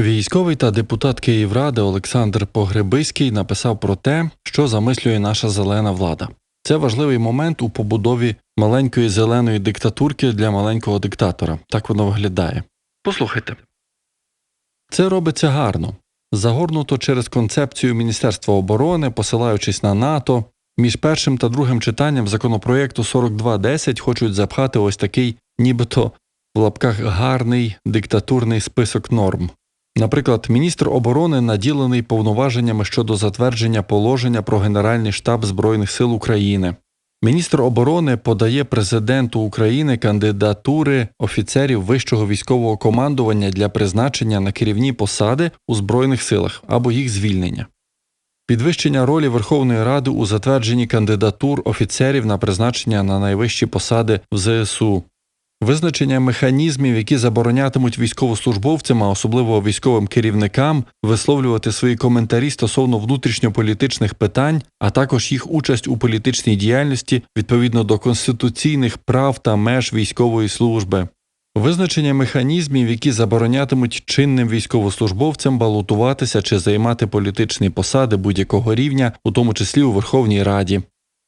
Військовий та депутат Київради Олександр Погребиський написав про те, що замислює наша зелена влада. Це важливий момент у побудові маленької зеленої диктатурки для маленького диктатора. Так воно виглядає. Послухайте. Це робиться гарно. Загорнуто через концепцію Міністерства оборони, посилаючись на НАТО. Між першим та другим читанням законопроєкту 4210 хочуть запхати ось такий, нібито в лапках гарний диктатурний список норм. Наприклад, міністр оборони наділений повноваженнями щодо затвердження положення про Генеральний штаб Збройних сил України. Міністр оборони подає президенту України кандидатури офіцерів вищого військового командування для призначення на керівні посади у Збройних силах або їх звільнення. Підвищення ролі Верховної Ради у затвердженні кандидатур офіцерів на призначення на найвищі посади в ЗСУ, Визначення механізмів, які заборонятимуть військовослужбовцям, а особливо військовим керівникам, висловлювати свої коментарі стосовно внутрішньополітичних питань, а також їх участь у політичній діяльності відповідно до конституційних прав та меж військової служби. Визначення механізмів, які заборонятимуть чинним військовослужбовцям балотуватися чи займати політичні посади будь-якого рівня, у тому числі у Верховній Раді.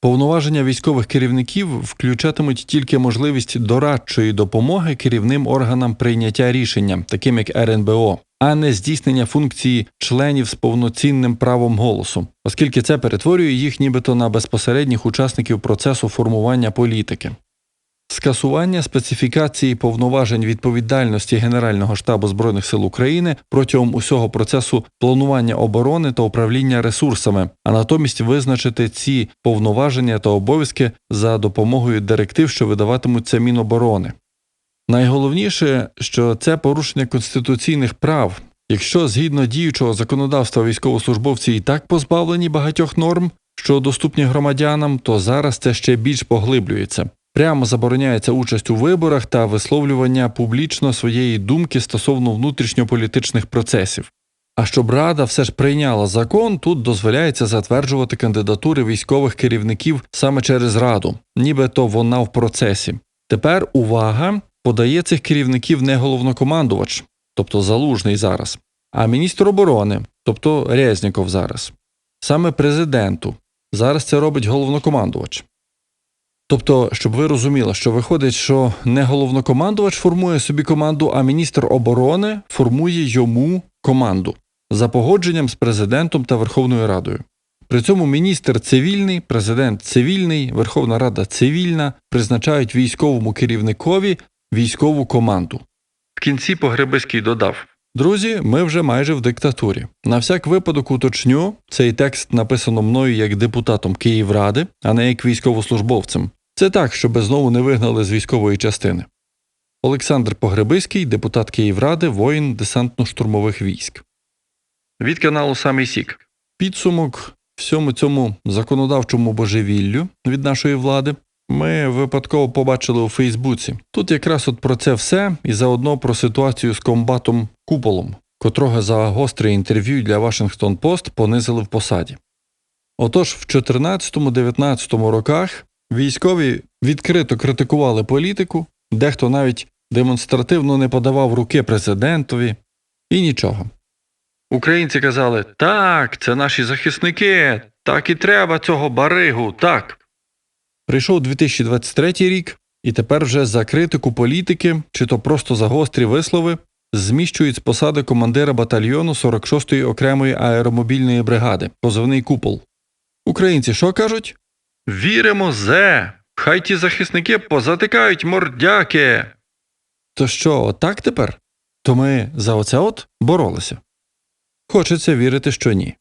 Повноваження військових керівників включатимуть тільки можливість дорадчої допомоги керівним органам прийняття рішення, таким як РНБО, а не здійснення функції членів з повноцінним правом голосу, оскільки це перетворює їх нібито на безпосередніх учасників процесу формування політики. Скасування специфікації повноважень відповідальності Генерального штабу Збройних сил України протягом усього процесу планування оборони та управління ресурсами, а натомість визначити ці повноваження та обов'язки за допомогою директив, що видаватимуться Міноборони. Найголовніше, що це порушення конституційних прав. Якщо згідно діючого законодавства військовослужбовці і так позбавлені багатьох норм, що доступні громадянам, то зараз це ще більш поглиблюється. Прямо забороняється участь у виборах та висловлювання публічно своєї думки стосовно внутрішньополітичних процесів. А щоб Рада все ж прийняла закон, тут дозволяється затверджувати кандидатури військових керівників саме через Раду, нібито вона в процесі. Тепер увага подає цих керівників не головнокомандувач, тобто залужний зараз, а міністр оборони, тобто Резніков зараз, саме президенту. Зараз це робить головнокомандувач. Тобто, щоб ви розуміли, що виходить, що не головнокомандувач формує собі команду, а міністр оборони формує йому команду за погодженням з президентом та Верховною Радою. При цьому міністр цивільний, президент цивільний, Верховна Рада цивільна призначають військовому керівникові військову команду. В кінці Погребиський додав: Друзі, ми вже майже в диктатурі. На всяк випадок уточню, цей текст написано мною як депутатом Київради, а не як військовослужбовцем. Це так, щоб знову не вигнали з військової частини. Олександр Погребиський, депутат Київради, воїн десантно-штурмових військ. Від каналу Самий Сік. Підсумок всьому цьому законодавчому божевіллю від нашої влади ми випадково побачили у Фейсбуці. Тут якраз от про це все і заодно про ситуацію з комбатом Куполом, котрого за гостре інтерв'ю для Вашингтон Пост понизили в посаді. Отож, в 14-19 роках військові відкрито критикували політику, дехто навіть демонстративно не подавав руки президентові, і нічого. Українці казали: так, це наші захисники, так і треба цього баригу, так. Прийшов 2023 рік, і тепер вже за критику політики, чи то просто за гострі вислови, зміщують з посади командира батальйону 46-ї окремої аеромобільної бригади, позивний купол. Українці що кажуть? Віримо зе! Хай ті захисники позатикають мордяки. То що, отак тепер? То ми за оце от боролися? Хочеться вірити, що ні.